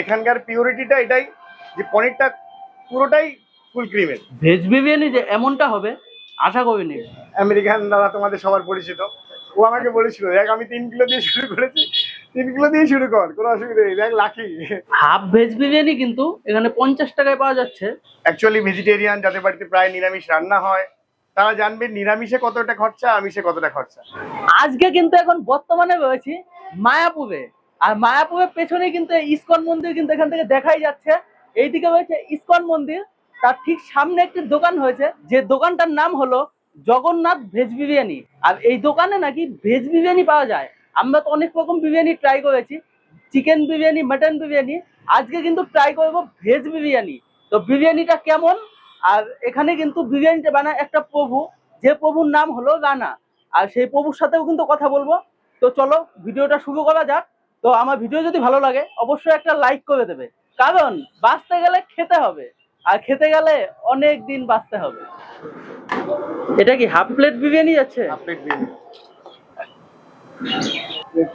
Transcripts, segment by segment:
এখানকার পিওরিটিটা এটাই যে পনিরটা পুরোটাই ফুল ক্রিমের ভেজ বিরিয়ানি যে এমনটা হবে আশা করিনি। আমেরিকান দাদা তোমাদের সবার পরিচিত। ও আমাকে বলেছিল দেখ আমি তিন কিলো দিয়ে শুরু করেছি তিন কিলো দিয়ে শুরু কর কোনো অসুবিধা নেই দেখ লাকি হাফ ভেজ বিরিয়ানি কিন্তু এখানে পঞ্চাশ টাকায় পাওয়া যাচ্ছে। অ্যাকচুয়ালি ভেজিটেরিয়ান যাদের বাড়িতে প্রায় নিরামিষ রান্না হয় তারা জানবে নিরামিষে কতটা খরচা আমিষে কতটা খরচা। আজকে কিন্তু এখন বর্তমানে রয়েছি মায়াপুরে। আর মায়াপুরের পেছনে কিন্তু ইস্কন মন্দির কিন্তু এখান থেকে দেখাই যাচ্ছে। এইদিকে রয়েছে ইস্কন মন্দির। তার ঠিক সামনে একটি দোকান হয়েছে। যে দোকানটার নাম হলো জগন্নাথ ভেজ বিরিয়ানি। আর এই দোকানে নাকি ভেজ বিরিয়ানি পাওয়া যায়। আমরা তো অনেক রকম বিরিয়ানি ট্রাই করেছি। Chicken biryani, mutton biryani. আজকে কিন্তু ট্রাই করব ভেজ বিরিয়ানি। তো বিরিয়ানিটা কেমন? আর এখানে কিন্তু বিরিয়ানিটা বানায় একটা প্রভু। যে প্রভুর নাম হলো রানা। আর সেই প্রভুর সাথেও কিন্তু কথা বলব। তো চলো, ভিডিওটা শুরু করা যাক। তো আমার ভিডিও যদি ভালো লাগে অবশ্যই একটা লাইক করে দেবে। কারণ বাঁচতে গেলে খেতে হবে। আর খেতে গেলে অনেক দিন বাঁচতে হবে। এটা কি হাফ প্লেট বিরিয়ানি যাচ্ছে? প্লেট বিরিয়ানি।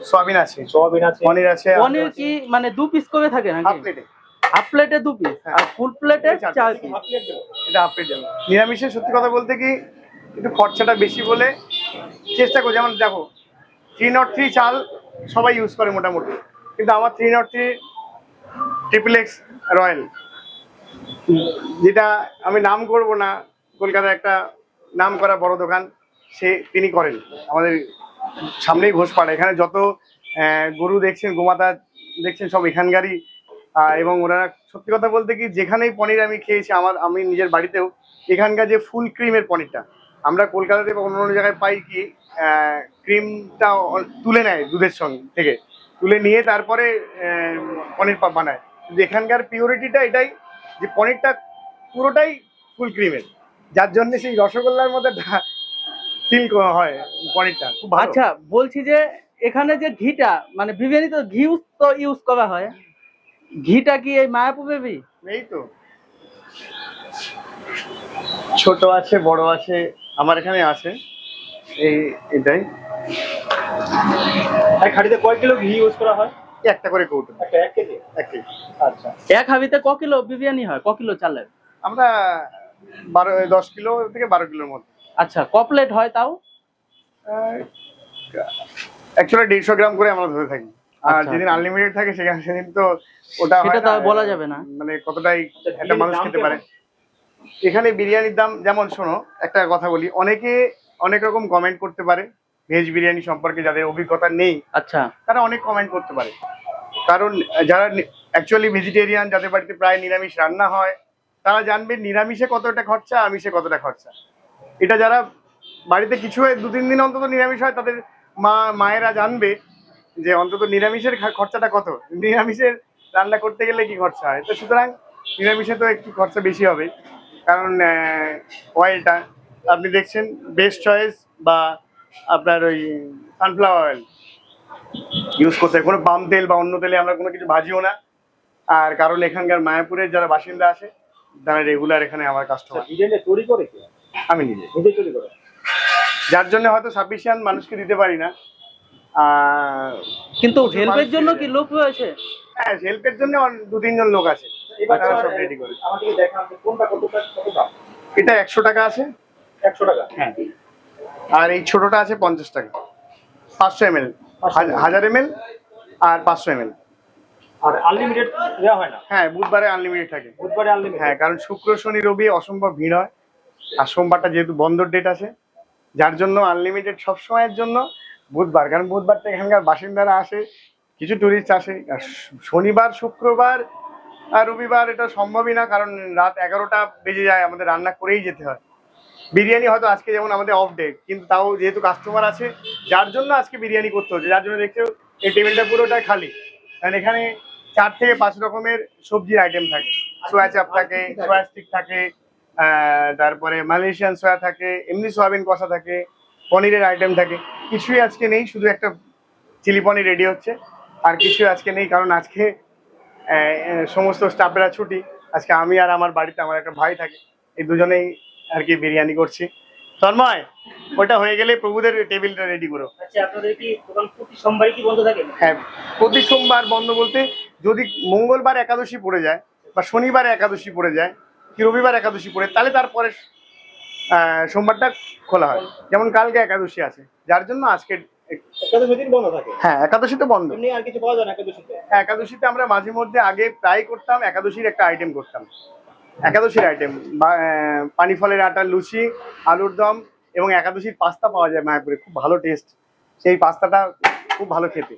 সয়াবিন আছে। সোয়াবিন আছে। পনির আছে পনির কি মানে দু পিস করে থাকে হাফ প্লেটে হাফ প্লেটে দু পিস হ্যাঁ। আর ফুল প্লেটে চার। পিস এটা হাফ প্লেট নিরামিষে সত্যি কথা বলতে কি একটু খরচাটা বেশি বলে চেষ্টা করি যেমন দেখো থ্রি নট থ্রি চাল সবাই ইউজ করে মোটামুটি। কিন্তু আমার three not three triple x royal. যেটা আমি নাম করব না, কলকাতার একটা নাম করা বড় দোকান, সে তিনি করেন। আমাদের সামনেই ঘোষপাড়া এখানে যত গরু দেখছেন, গোমাতা দেখছেন, সব এখানকারই। এবং ওনারা সত্যি কথা বলতে কি, যেখানেই পনির আমি খেয়েছি, আমার, আমি নিজের বাড়িতেও, এখানকার যে ফুল ক্রিমের পনিরটা আমরা কলকাতাতে বা অন্য অন্য জায়গায় পাই কি ক্রিমটা তুলে নেয় দুধের সঙ্গে থেকে। তুলে নিয়ে তারপরে পনির বানায়। কিন্তু এখানকার পিওরিটিটা এটাই যে পনিরটা পুরোটাই ফুল ক্রিমের যার জন্য সেই রসগোল্লার মধ্যে ফিল হয় পনিরটা। খুব আচ্ছা বলছি যে এখানে যে ঘিটা মানে বিরিয়ানি তো ঘি তো ইউজ করা হয়। ঘিটা কি এই মায়াপু বেবি এই তো। ছোট আছে বড় আছে আমার এখানে আছে। এই এটাই। এক হাঁড়িতে কয় কিলো ঘি ইউজ করা হয়? একটা করে কৌটো। একটা এক কেজি? এক কেজি। আচ্ছা। এক হাবিতে ক কিলো বিরিয়ানি হয়? ক কিলো চালের? আমরা বারো দশ কিলো থেকে বারো কিলোর মধ্যে। আচ্ছা ক প্লেট হয় তাও? অ্যাকচুয়ালি দেড়শো গ্রাম করে আমরা ধরে থাকি। আর আচ্ছা, যেদিন। আনলিমিটেড থাকে সেখানে সেদিন তো ওটা হয় সেটা তো বলা যাবে না। মানে কতটাই আচ্ছা, একটা মানুষ খেতে পারে? এখানে বিরিয়ানির দাম যেমন শোনো একটা কথা বলি অনেকে অনেক রকম কমেন্ট করতে পারে ভেজ বিরিয়ানি সম্পর্কে যাদের অভিজ্ঞতা নেই আচ্ছা। তারা অনেক কমেন্ট করতে পারে। কারণ যারা অ্যাকচুয়ালি ভেজিটেরিয়ান যাদের বাড়িতে প্রায় নিরামিষ রান্না হয় তারা জানবে নিরামিষে কতটা খরচা আমিষে কতটা খরচা। এটা যারা বাড়িতে কিছু হয়, দু তিন দিন অন্তত নিরামিষ হয় তাদের মা মায়েরা জানবে যে অন্তত নিরামিষের খরচাটা কত। নিরামিষের রান্না করতে গেলে কি খরচা হয়? তো সুতরাং নিরামিষে তো একটু খরচা বেশি হবে। কারণ অয়েলটা আপনি দেখছেন বেস্ট চয়েস বা আপনার ওই সানফ্লাওয়ার অয়েল ইউজ করতে হয়। কোনো পাম তেল বা অন্য তেলে আমরা কোনো কিছু ভাজিও না। আর কারণ এখানকার মায়াপুরের যারা বাসিন্দা আছে তারা রেগুলার এখানে আমার কাস্টমার তৈরি করে আমি নিজে। নিজে তৈরি করে? যার জন্য হয়তো সাফিসিয়ান মানুষকে দিতে পারি না। কিন্তু হেল্পের জন্য কি লোক রয়েছে? হ্যাঁ হেল্পের জন্য দু তিনজন লোক আছে। এবার সব রেডি করে আমাদেরকে দেখান কোনটা কত কত দাম। এটা একশো টাকা আছে। একশো টাকা? হ্যাঁ। আর এই ছোটটা আছে পঞ্চাশ টাকা। পাঁচশো এম এল। হাজার এম এল আর পাঁচশো এম এল। আর আনলিমিটেড দেওয়া হয় না? হ্যাঁ বুধবারে আনলিমিটেড থাকে। বুধবারে আনলিমিটেড হ্যাঁ কারণ শুক্র শনি রবি অসম্ভব ভিড় হয়। আর সোমবারটা যেহেতু বন্ধর ডেট আছে যার জন্য আনলিমিটেড সব সময়ের জন্য বুধবার। কারণ বুধবারটা এখানকার বাসিন্দারা আসে কিছু টুরিস্ট আসে। আর শনিবার শুক্রবার রবিবার এটা সম্ভবই না, কারণ রাত এগারোটা বেজে যায়, আমাদের রান্না করেই যেতে হয়। বিরিয়ানি হয়তো আজকে যেমন আমাদের অফ ডে কিন্তু তাও যেহেতু কাস্টমার আছে, যার জন্য আজকে বিরিয়ানি করতে হচ্ছে। যার জন্য দেখছ, এই টেবিলটা পুরোটাই খালি। কারণ এখানে চার থেকে পাঁচ রকমের সবজির আইটেম থাকে। সোয়া চাপ থাকে সোয়া স্টিক থাকে তারপরে মালয়েশিয়ান সোয়া থাকে, এমনি সয়াবিন কষা থাকে, পনিরের আইটেম থাকে। কিছুই আজকে নেই, শুধু একটা চিলি পনির রেডি হচ্ছে। আর কিছুই আজকে নেই, কারণ আজকে সমস্ত স্টাফেরা ছুটি। আজকে আমি আর আমার বাড়িতে আমার একটা ভাই থাকে। এই দুজনেই আর কি বিরিয়ানি করছি। তন্ময় ওটা হয়ে গেলে প্রভুদের টেবিলটা রেডি করো। আচ্ছা আপনাদের কি দোকান প্রতি সোমবারই কি বন্ধ থাকে? হ্যাঁ প্রতি সোমবার বন্ধ বলতে যদি মঙ্গলবার একাদশী পড়ে যায় বা শনিবার একাদশী পড়ে যায় কি রবিবার একাদশী পড়ে তাহলে তারপরে সোমবারটা খোলা হয়। যেমন কালকে একাদশী আছে। যার জন্য আজকে হ্যাঁ একাদশী তো বন্ধ আর কিছু পাওয়া যায় না একাদশীতে? হ্যাঁ, একাদশীতে আমরা মাঝে মধ্যে আগে প্রায় করতাম একাদশীর একটা আইটেম করতাম। একাদশীর আইটেম পানি ফলের আটার লুচি আলুর দম এবং একাদশীর পাস্তা পাওয়া যায় মায়াপুরে। খুব ভালো টেস্ট সেই পাস্তাটা খুব ভালো খেতে।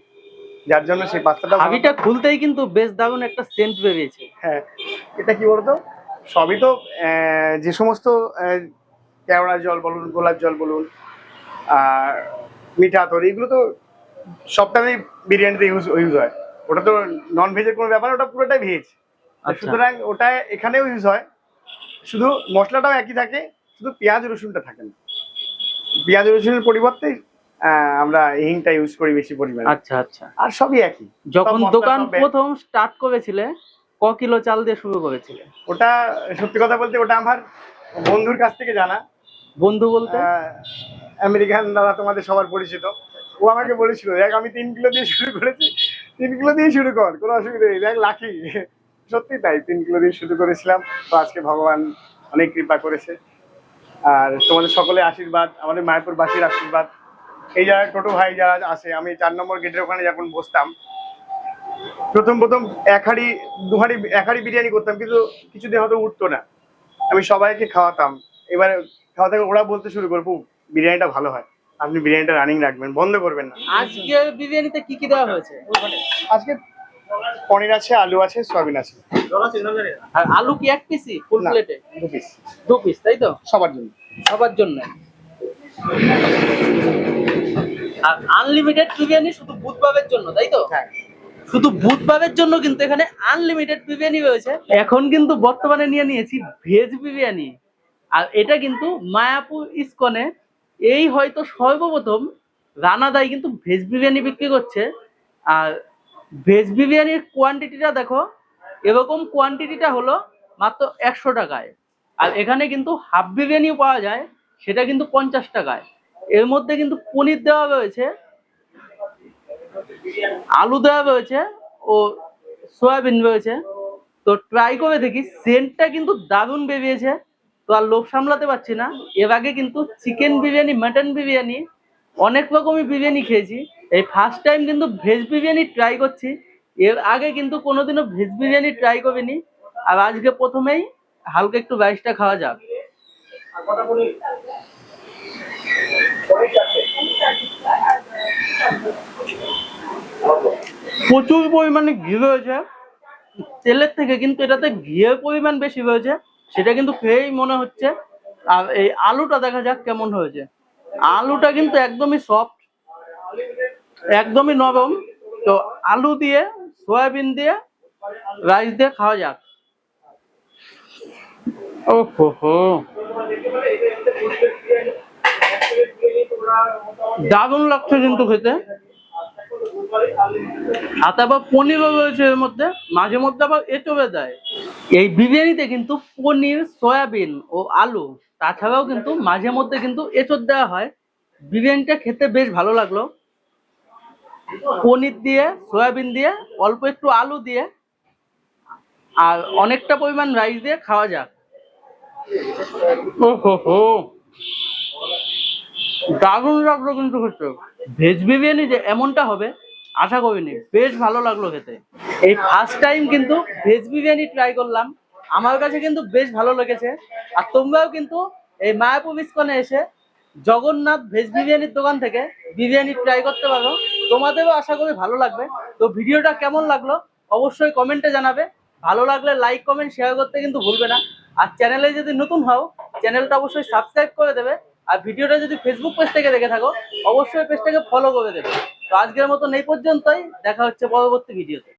যার জন্য সেই পাস্তাটা হাবিটা খুলতেই কিন্তু বেশ দারুণ একটা সেন্ট বেরিয়েছে। হ্যাঁ এটা কি বলতো? সবই তো যে সমস্ত কেওড়া জল বলুন গোলাপ জল বলুন আর মিঠা আতর এগুলো তো সবটাতেই বিরিয়ানিতে ইউজ ইউজ হয়। ওটা তো নন ভেজের কোনো ব্যাপার ওটা পুরোটাই ভেজ আচ্ছা। সুতরাং ওটা এখানেও ইউজ হয়। শুধু মশলাটাও একই থাকে শুধু পেঁয়াজ রসুনটা থাকে না। পেঁয়াজ রসুনের পরিবর্তে আমরা হিংটা ইউজ করি বেশি পরিমাণে। আচ্ছা আচ্ছা। আর সবই একই। যখন দোকান প্রথম স্টার্ট করেছিলে ক কিলো চাল দিয়ে শুরু করেছিলে? ওটা সত্যি কথা বলতে ওটা আমার বন্ধুর কাছ থেকে জানা। বন্ধু বলতে? আমেরিকান দাদা তোমাদের সবার পরিচিত। ও আমাকে বলেছিল, দেখ, আমি তিন কিলো দিয়ে শুরু করেছি, তিন কিলো দিয়ে শুরু কর, কোনো অসুবিধা নেই। দেখ লাকি সত্যি তাই, তিন কিলো দিয়ে শুরু করেছিলাম। তো আজকে ভগবান অনেক কৃপা করেছে। আর তোমাদের সকলে আশীর্বাদ, আমাদের মায়াপুরবাসীর আশীর্বাদ। এই যারা টোটো ভাই যারা আছে, আমি চার নম্বর গেটের ওখানে যখন বসতাম, প্রথম প্রথম এক হাঁড়ি, দু হাঁড়ি, এক হাঁড়ি বিরিয়ানি করতাম, কিন্তু কিছুদিন হয়তো উঠতো না। আমি সবাইকে খাওয়াতাম। এবারে খাওয়া থেকে ওরা বলতে শুরু করব বিরিয়ানিটা ভালো হয়। আপনি বিরিয়ানিটা রানিং রাখবেন বন্ধ করবেন না। আজকে বিরিয়ানিতে কি কি দেওয়া হয়েছে? আজকে পনির আছে আলু আছে সয়াবিন আছে। আর আলু কি এক পিসি ফুল প্লেটে দু পিস দু পিস তাই তো? সবার জন্য। সবার জন্য। আর আনলিমিটেড বিরিয়ানি শুধু বুধবারের জন্য তাই তো? হ্যাঁ। শুধু বুধবারের জন্য কিন্তু এখানে আনলিমিটেড বিরিয়ানি রয়েছে। এখন কিন্তু বর্তমানে নিয়ে নিয়েছি ভেজ বিরিয়ানি। আর এটা কিন্তু মায়াপুর ইস্কনে এই হয়তো সর্বপ্রথম রানাদাই কিন্তু ভেজ বিরিয়ানি বিক্রি করছে। আর ভেজ বিরিয়ানির কোয়ান্টিটিটা দেখো, এরকম কোয়ান্টিটিটা হলো মাত্র একশো টাকায়। আর এখানে কিন্তু হাফ বিরিয়ানিও পাওয়া যায়, সেটা কিন্তু পঞ্চাশ টাকায়। এর মধ্যে কিন্তু পনির দেওয়া রয়েছে, আলু দেওয়া রয়েছে ও সয়াবিন রয়েছে। তো ট্রাই করে দেখি সেন্টটা কিন্তু দারুণ বেরিয়েছে। তো আর লোভ সামলাতে পারছি না। এর আগে কিন্তু চিকেন বিরিয়ানি মাটন বিরিয়ানি, অনেক রকমই বিরিয়ানি খেয়েছি। এই ফার্স্ট টাইম কিন্তু ভেজ বিরিয়ানি ট্রাই করছি। এর আগে কিন্তু কোনোদিনও ভেজ বিরিয়ানি ট্রাই করিনি। আর আজকে প্রথমেই হালকা একটু রাইসটা খাওয়া যাক। প্রচুর পরিমাণে ঘি রয়েছে। তেলের থেকে কিন্তু এটাতে ঘিয়ের পরিমাণ বেশি রয়েছে। সেটা কিন্তু খেয়েই মনে হচ্ছে। আর এই আলুটা দেখা যাক কেমন হয়েছে। আলুটা কিন্তু একদমই সফট একদমই নরম। তো আলু দিয়ে, সয়াবিন দিয়ে, রাইস দিয়ে খাওয়া যাক। দারুণ লাগছে কিন্তু খেতে। আর তারপর পনিরও রয়েছে এর মধ্যে। মাঝে মধ্যে আবার এঁচড়ে দেয়। এই বিরিয়ানিতে কিন্তু পনির সয়াবিন ও আলু। তাছাড়াও কিন্তু মাঝে মধ্যে কিন্তু এঁচড় দেওয়া হয়। বিরিয়ানিটা খেতে বেশ ভালো লাগল। পনির দিয়ে সয়াবিন দিয়ে অল্প একটু আলু দিয়ে আর অনেকটা পরিমাণ রাইস দিয়ে খাওয়া যাক। ও দারুণ লাগল কিন্তু খেতে। ভেজ বিরিয়ানি যে এমনটা হবে আশা করিনি। বেশ ভালো লাগল খেতে। এই ফার্স্ট টাইম কিন্তু ভেজ বিরিয়ানি ট্রাই করলাম। আমার কাছে কিন্তু বেশ ভালো লেগেছে। আর তোমরাও কিন্তু এই মায়াপুর ইস্কনে এসে জগন্নাথ ভেজ বিরিয়ানির দোকান থেকে বিরিয়ানি ট্রাই করতে পারো। তোমাদেরও আশা করি ভালো লাগবে। তো ভিডিওটা কেমন লাগল অবশ্যই কমেন্টে জানাবে। ভালো লাগলে লাইক কমেন্ট শেয়ার করতে কিন্তু ভুলবে না। আর চ্যানেলে যদি নতুন হও চ্যানেলটা অবশ্যই সাবস্ক্রাইব করে দেবে। আর ভিডিওটা যদি ফেসবুক পেজ থেকে দেখে থাকো, অবশ্যই পেজটাকে ফলো করে দেবে। তো আজকের মতন এই পর্যন্তই। দেখা হচ্ছে পরবর্তী ভিডিওতে